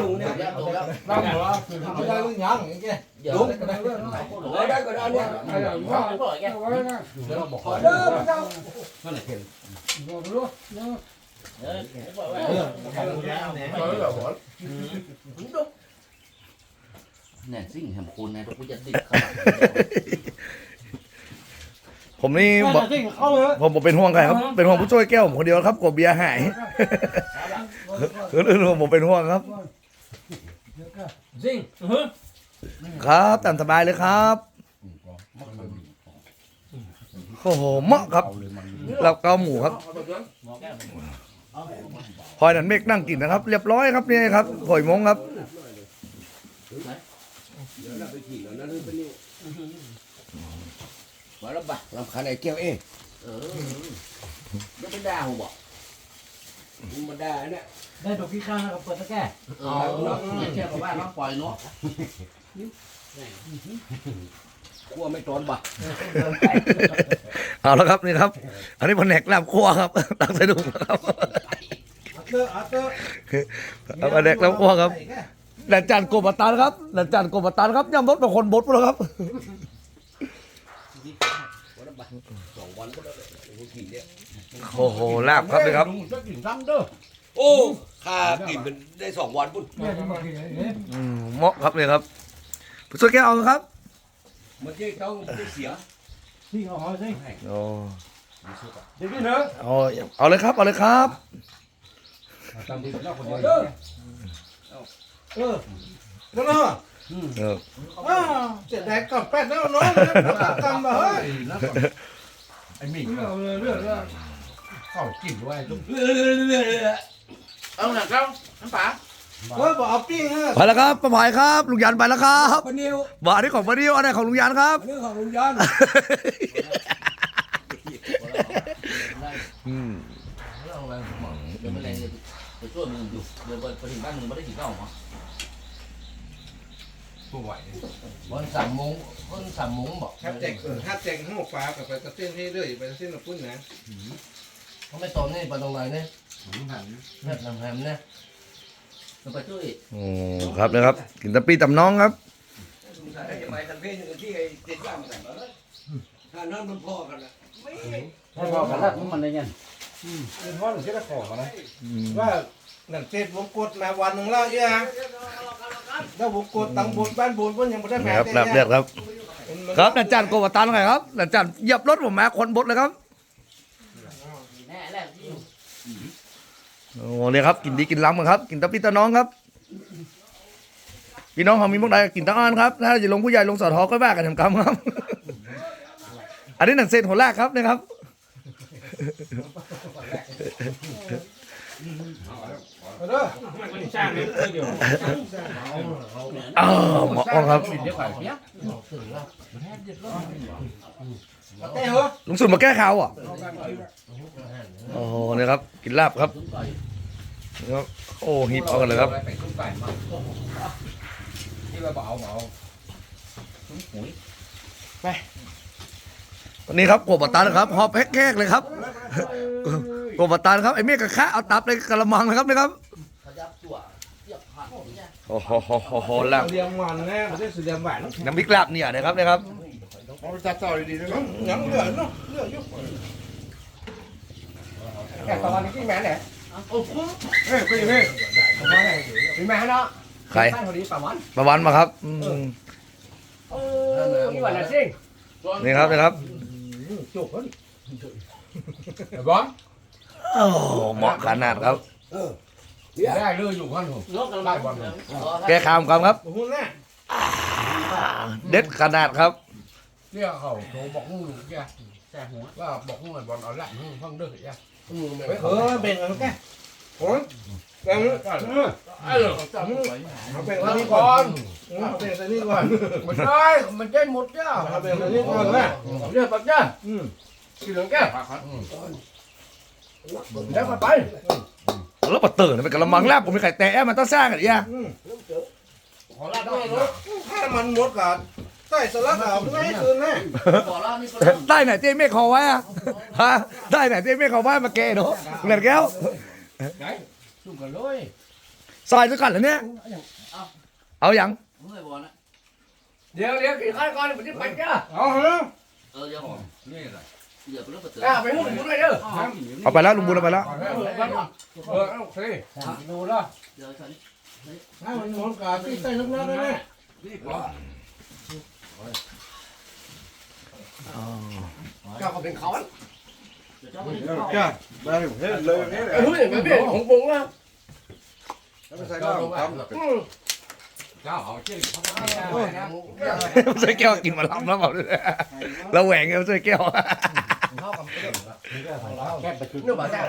ลุงเนี่ยถูกแล้วตั้งหัวคือทำได้ลุงยังอย่างเงี้ยเดี๋ยวลุงได้ออได้ก็ได้เนี่ยไอ้อย่างว่าปล่อยแกเอาไว้นะเดี๋ยวบอกเด้อพระเจ้าบอกรู้เนาะเออปล่อยไว้บอกแล้วบอกแน่สิ่งแห่งคุณนะทุกคนจะติดผมนี่บอกเข้าเลยผมผมเป็นห่วงใครครับ เป็นห่วงผู้ช่วยแก้วผมคนเดียวครับกลัวเบียร์หายคนอื่นผมเป็นห่วงครับ ซิ่งครับตามสบายเลยครับโอ้โหเหมาะครับเราเกาหมูครับพลอยนันเมฆนั่งกินนะครับ เรียบร้อยครับนี่ครับหอยมงครับมาแล้วบ่ลำคันไอ้เกี้ยวเองเออไม่เป็นด่าผมบอก มันได้เนี่ยได้ดอกขี้ข้างนะครับเปิดตะแก่อ๋อแค่บอกว่าน้องปล่อยเนาะกลัวไม่ตอนบ่เอาแล้วครับนี่ครับ อันนี้แผนกลาบคั่วครับตักใส่ถุงครับอัตเตอร์อัตเตอร์เอาแผนกลาบคั่วครับแหลนจานโกบตันครับแหลนจานโกบตันครับย่ำรถเป็นคนบดไปแล้วครับ สองวันก็ได้เลยกี่เนี่ยโอ้โหลาบครับนี่ครับจะกินซ้ำเด้อโอ้ข้ากินเป็นได้สองวันปุ่นแม่จะมากินเนี่ยอืมเหมาะครับนี่ครับผู้ช่วยแก้วเอาครับมันจะต้องได้เสียที่เอาหอยสิโอ้เดี๋ยวกินเนอะเอาเอาเลยครับเอาเลยครับตามที่เราคนเดียวเด้อเออนั่นน่ะเอออ้าวเจ็ดแดกกับแปดแล้วน้องกำมาเฮ้ยไอ้หมิ่งเราเรื่องเรื่องเข้ากินด้วยทุกเอาหนักแล้วน้ำป๋าเฮ้ยบอกเอาปิ้งฮะไปแล้วครับป้าผายครับลุงยันไปแล้วครับปนิวบาทนี้ของป้านิวอันไหนของลุงยันครับอันนี้ของลุงยันอืมเดี๋ยวไม่แรงเลยไปช่วยมึงอยู่เดี๋ยวไปถึงบ้านมึงไม่ได้กินข้าวหรอ ผู้ไหววันสามโมงวันสามโมงบอกถ้าแจกเออถ้าแจกหัวฟ้ากับไปกระเต้นให้เรื่อยไปกระเต้นกับพุ่นนะเขาไม่ตอนนี่ไปตรงไหนเนี่ยหันแม่ลำแฮมเนี่ยเราไปช่วยโอ้ครับนะครับ กินตะปีตำน้องครับไปทันเพศที่ไอ้เจ็ดย่างแต่ถ้านั้นมันพอกันละไม่ให้พอกันแล้วมันได้ยังเป็นห้องที่ละของนะว่าหนังเจ็ดวงกดมาวันหนึ่งแล้วเนี่ย แล้ววงกดตังบนบ้านบนเพิ่นยังไม่ได้แม่ครับแบบเลือดครับ Dạ. ครับนันจันโกบตันไงครับนันจันเหยียบรถผมมาคนบดเลยครับแน่แรกที่อยู่โอ้เนี่ยครับกินดีกินล้ำกันครับ กินตะปีตะน้องครับพี่น้องเขามีพวกใดกินตะอ้อนครับถ้าจะลงผู้ใหญ่ลงสอทอก็ว่ากันทำกรรมครับ อันนี้หนังเซนหัวแรกครับนะครับ เออหมาะครับหลุงสุดมาแก้ข่าวอะโอ้โหนี่ยครับ กินลาบครับครับโอ้หีบเอากันเลยครับไปขึ้นไปมาที่ว่าเบาเบาวันนี้ครับโกบตันครับหอบแพ็กเลยครับโกบตันครับไอ้เมียกระคะเอาตับในกระมังนะครับนะครับตัวเยียบขาเนี่ย โอ้โหโหโหโหลาบเรียงมันแน่ไม่ใช่สีเหลี่ยมหวานน้ำพริกลาบเนี่ยนะครับนะครับเอาจัดต่อดีๆนะยังเหลือเนาะเหลืออยู่แค่ตอนนี้กี่แม่เนี่ยโอ้โหเฮ้ยเป็นยังไงเป็นแม่เนาะใครบ้านพอดีป่าวันประวันมาครับอืมเออนี่วันละสินี่ครับนี่ครับจุกเฮ้ยบอลโอ้เหมาะขนาดครับ ได้เลยอยู่ข้างหัวลกกันบ้างแก้ข่าวก่อนครับ หุ่นแน่อ่าเด็ดขนาดครับ เรียกเขาโทรบอกมึงอยู่แกแกหัวว่าบอกมึงไอ้บอลเอาละมึงฟังเด้อแกเออเบ่งกันแกโอ้ยแบ่งไอ้เหรอเอาแบ่งฟัตัวงนี้ก่ก่ออนนเอาแบ่งตัวนี้ก่อนมันได้มันได้หมดจ้าเอาแบ่งตัวนี้ก่อนนะเรียกปัจจ้าอืมสีเหลืองแกแล้วมาไป แล้วปะเตอร์เนี่ยเป็นกระมังลาบผมมีไข่แตะมันต้องสร้างกันอีกอะอืมขอลาดด้วยถ้ามันหมดก่อนใส่สลัดเอาไงคืนแน่บอกแล้วนี่ก็ได้ไหนเต้เมฆขอไว้อะฮะได้ไหนเต้เมฆขอไว้มาแกเนาะเงินแก้วจุ่มกันเลยสซอยซะก่อนเหรอเนี่ยเอาอย่างเดี๋ยวเดี๋ยวกินข้าวก่อนมันจะไปจ้าเอาเหรอเออเดี๋ยวนี่อะไรเดี๋ย องประตูจ้าไปให้ผมด้วยเด้อเอาไปแล้วลุงบุญเอาไปแล้วเออโอเคดูแล้วเดี๋ยวฉันให้มันหมดกาที่ใส่น้ำร้อนเลยเจ้าก็เป็นเขาเดี๋ยวเจ้าไปเจ้าได้เฮ็ดเลยนี่แหละเฮ้ยไม่เป็นของปุ้งนะแล้วไปใส่เหล้าทำเจ้าเอาเชือกเขาก็ได้นะใส่แก้วกินมาล้ำแล้วเปล่าด้วยแล้วแหวงเอาใส่แก้ว แก้ไปคือเนื้อบ้าจ้า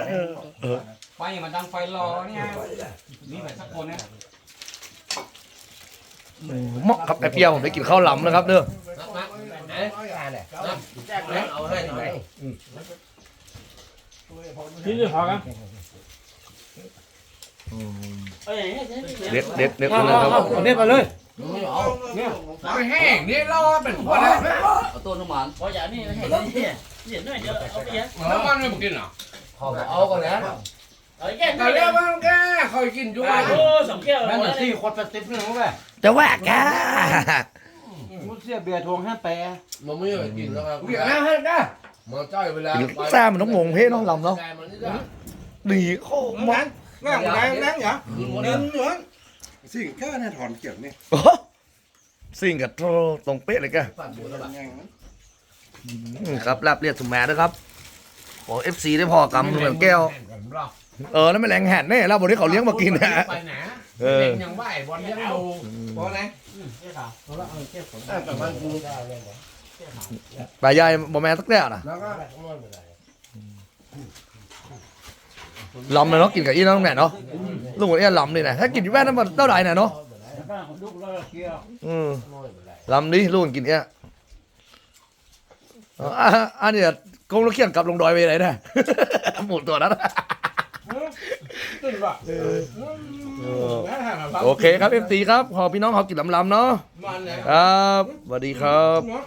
ไฟมันดังไฟรอเนี่ยนี่เหมือนสักคนนะเหมาะครับไอเปียผมได้กินข้าวหล้ำนะครับเด้อเอาให้ทำไมที่นี่พอกันเด็ดเด็ดเด็ดนะครับเอาเนี่ยมาเลย เอาไม่แห้งนี่รอเป็นคนนะเอาต้นน้ำมันพออย่างนี้เห็นนี่เห็นหน่อยเดียวเอาไปเยอะน้ำมันไม่กินอะเอาก่อนแล้วเอาแก้แต่เรียกว่าแกคอยกินด้วยโอ้สองแก้วนั่นสี่คนเป็นสิบนึงมั้งจะแหวกค่ะมุดเสียเบียร์ทวงห้าแปรมันไม่ได้กินแล้วครับเดี๋ยวนะฮะจ้ามาจ้อยเวลาแซ่มันต้องงงเพ่น้องลำเนาะมันนี่จ้ะดีโคมอกนั่งแรงนั่งเหรอเดินเหรอ สิ่งแค่เนี่ยถอนเกี่ยวนี่โอ้สิ่งกับโตตรงเป๊ะเลยแกปั่นบัวแล้วแบบอืมครับลาบเลียดสุมแม่ด้วยครับขอเอฟซีได้พอกำเหมือนแก้ว เออนั่นไม่แรงแห่นแน่เราบอกที่เขาเลี้ยงมากินนะ ไปไหนเออ เด็กยังไหวบอลยังดูพอไหนแต่มันกูปลายายบอแม่สักแก้วนะแล้วก็ลำเลยเนาะกินกับอีน้องแม่เนาะ ลุงบอกเนี่ยลำเลยนะถ้ากินอยู่แม่นั้นมันเท่าไหร่น่ะเนาะบ้านของลูกแล้วเกี่ยวอืมลำดิลุงกินเนี่ยอ๋ออะอันเนี้ยกงลูกเขียนกลับลงดอยไปไหนนะหมุนตัวนั้นตื่นว่ะเออโอเคครับเอฟซีครับขอพี่น้องเขากินลำๆเนาะมันเนี่ยครับสวัสดีครับเนาะ